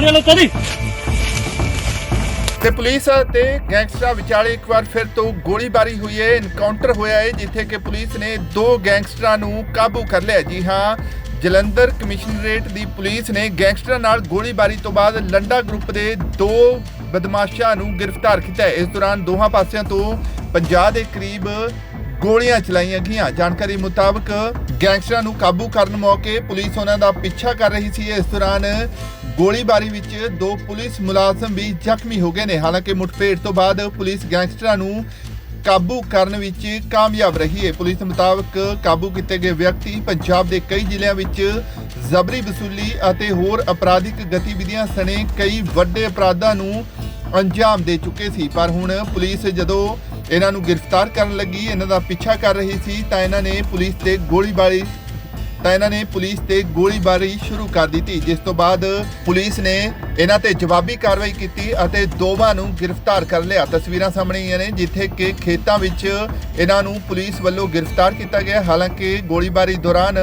ਚਲੋ ਚਲੀ ਤੇ ਪੁਲਿਸ ਤੇ ਗੈਂਗਸਟਰਾਂ ਵਿਚਾਲੇ ਇੱਕ ਵਾਰ ਫਿਰ ਤੋਂ ਗੋਲੀਬਾਰੀ ਹੋਈ ਹੈ ਐਨਕਾਊਂਟਰ ਹੋਇਆ ਹੈ, ਜਿੱਥੇ ਕਿ ਪੁਲਿਸ ਨੇ ਦੋ ਗੈਂਗਸਟਰਾਂ ਨੂੰ ਕਾਬੂ ਕਰ ਲਿਆ ਜੀ ਹਾਂ, ਜਲੰਧਰ ਕਮਿਸ਼ਨਰੇਟ ਦੀ ਪੁਲਿਸ ਨੇ ਗੈਂਗਸਟਰਾਂ ਨਾਲ ਗੋਲੀਬਾਰੀ ਤੋਂ ਬਾਅਦ ਲੰਡਾ ਗਰੁੱਪ ਦੇ ਦੋ ਬਦਮਾਸ਼ਾਂ ਨੂੰ ਗ੍ਰਿਫਤਾਰ ਕੀਤਾ ਇਸ ਦੌਰਾਨ ਦੋਹਾਂ ਪਾਸਿਆਂ ਤੋਂ 50 ਦੇ ਕਰੀਬ ਗੋਲੀਆਂ ਚਲਾਈਆਂ ਗਈਆਂ। ਜਾਣਕਾਰੀ ਮੁਤਾਬਕ ਗੈਂਗਸਟਰਾਂ ਨੂੰ ਕਾਬੂ ਕਰਨ ਮੌਕੇ ਪੁਲਿਸ ਉਹਨਾਂ ਦਾ ਪਿੱਛਾ ਕਰ ਰਹੀ ਸੀ। ਇਸ ਦੌਰਾਨ ਗੋਲੀਬਾਰੀ ਵਿੱਚ ਦੋ ਪੁਲਿਸ ਮੁਲਾਜ਼ਮ ਵੀ ਜ਼ਖਮੀ ਹੋ ਗਏ ਨੇ। ਹਾਲਾਂਕਿ ਮੁਠਭੇੜ ਤੋਂ ਬਾਅਦ ਪੁਲਿਸ ਗੈਂਗਸਟਰਾਂ ਨੂੰ ਕਾਬੂ ਕਰਨ ਵਿੱਚ ਕਾਮਯਾਬ ਰਹੀ ਹੈ। ਪੁਲਿਸ ਮੁਤਾਬਕ ਕਾਬੂ ਕੀਤੇ ਗਏ ਵਿਅਕਤੀ ਪੰਜਾਬ ਦੇ ਕਈ ਜ਼ਿਲ੍ਹਿਆਂ ਵਿੱਚ ਜ਼ਬਰੀ ਵਸੂਲੀ ਅਤੇ ਹੋਰ ਅਪਰਾਧਿਕ ਗਤੀਵਿਧੀਆਂ ਸਣੇ ਕਈ ਵੱਡੇ ਅਪਰਾਧਾਂ ਨੂੰ ਅੰਜਾਮ ਦੇ ਚੁੱਕੇ ਸੀ। ਪਰ ਹੁਣ ਪੁਲਿਸ ਜਦੋਂ ਇਹਨਾਂ ਨੂੰ ਗ੍ਰਿਫਤਾਰ ਕਰਨ ਲੱਗੀ, ਇਹਨਾਂ ਦਾ ਪਿੱਛਾ ਕਰ ਰਹੀ ਸੀ, ਤਾਂ ਇਹਨਾਂ ਨੇ ਪੁਲਿਸ ਤੇ ਗੋਲੀਬਾਰੀ, ਤਾਂ ਇਹਨਾਂ ਨੇ ਪੁਲਿਸ ਤੇ ਗੋਲੀਬਾਰੀ ਸ਼ੁਰੂ ਕਰ ਦਿੱਤੀ, ਜਿਸ ਤੋਂ ਬਾਅਦ ਪੁਲਿਸ ਨੇ ਇਹਨਾਂ ਤੇ ਜਵਾਬੀ ਕਾਰਵਾਈ ਕੀਤੀ ਅਤੇ ਦੋਵਾਂ ਨੂੰ ਗ੍ਰਿਫਤਾਰ ਕਰ ਲਿਆ। ਤਸਵੀਰਾਂ ਸਾਹਮਣੇ ਆਈਆਂ ਨੇ, ਜਿੱਥੇ ਕਿ ਖੇਤਾਂ ਵਿੱਚ ਇਹਨਾਂ ਨੂੰ ਪੁਲਿਸ ਵੱਲੋਂ ਗ੍ਰਿਫਤਾਰ ਕੀਤਾ ਗਿਆ। ਹਾਲਾਂਕਿ ਗੋਲੀਬਾਰੀ ਦੌਰਾਨ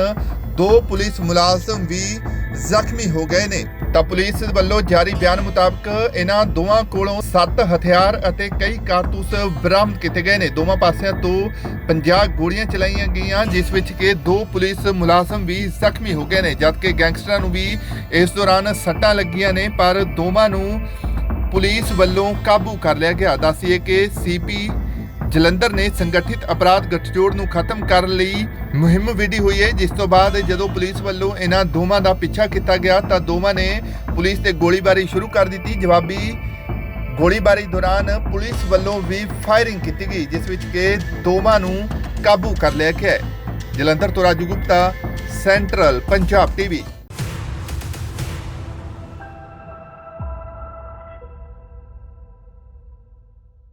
ਦੋ ਪੁਲਿਸ ਮੁਲਾਜ਼ਮ ਵੀ ਜ਼ਖਮੀ ਹੋ ਗਏ ਨੇ। ਤਾਂ ਪੁਲਿਸ ਵੱਲੋਂ ਜਾਰੀ ਬਿਆਨ ਮੁਤਾਬਕ ਇਹਨਾਂ ਦੋਵਾਂ ਕੋਲੋਂ 7 ਹਥਿਆਰ ਅਤੇ ਕਈ ਕਾਰਤੂਸ ਬਰਾਮਦ ਕੀਤੇ ਗਏ ਨੇ। ਦੋਵਾਂ ਪਾਸਿਆਂ ਤੋਂ 50 ਗੋਲੀਆਂ ਚਲਾਈਆਂ ਗਈਆਂ, ਜਿਸ ਵਿੱਚ ਕਿ ਦੋ ਪੁਲਿਸ ਮੁਲਾਜ਼ਮ ਵੀ ਜ਼ਖਮੀ ਹੋ ਗਏ ਨੇ ਜਦਕਿ ਗੈਂਗਸਟਰਾਂ ਨੂੰ ਵੀ ਇਸ ਦੌਰਾਨ ਸੱਟਾਂ ਲੱਗੀਆਂ ਨੇ, ਪਰ ਦੋਵਾਂ ਨੂੰ ਪੁਲਿਸ ਵੱਲੋਂ ਕਾਬੂ ਕਰ ਲਿਆ ਗਿਆ। ਦੱਸੀਏ ਕਿ ਸੀਪੀ ਜਲੰਧਰ ਨੇ ਸੰਗਠਿਤ ਅਪਰਾਧ ਗਠਜੋੜ ਨੂੰ ਖਤਮ ਕਰਨ ਲਈ ਮੁਹਿੰਮ ਵਿੱਢੀ ਹੋਈ ਹੈ। ਜਿਸ ਤੋਂ ਬਾਅਦ ਜਦੋਂ ਪੁਲਿਸ ਵੱਲੋਂ ਇਹਨਾਂ ਦੋਵਾਂ ਦਾ ਪਿੱਛਾ ਕੀਤਾ ਗਿਆ, ਤਾਂ ਦੋਵਾਂ ਨੇ ਪੁਲਿਸ ਤੇ ਗੋਲੀਬਾਰੀ ਸ਼ੁਰੂ ਕਰ ਦਿੱਤੀ। ਜਵਾਬੀ ਗੋਲੀਬਾਰੀ ਦੌਰਾਨ ਪੁਲਿਸ ਵੱਲੋਂ ਵੀ ਫਾਇਰਿੰਗ ਕੀਤੀ ਗਈ, ਜਿਸ ਵਿੱਚ ਕਿ ਦੋਵਾਂ ਨੂੰ ਕਾਬੂ ਕਰ ਲਿਆ ਗਿਆ ਜਲੰਧਰ ਤੋਂ ਰਾਜੂ ਗੁਪਤਾ, ਸੈਂਟਰਲ ਪੰਜਾਬ ਟੀਵੀ।